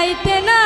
চাইতে না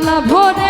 বেলা ভরে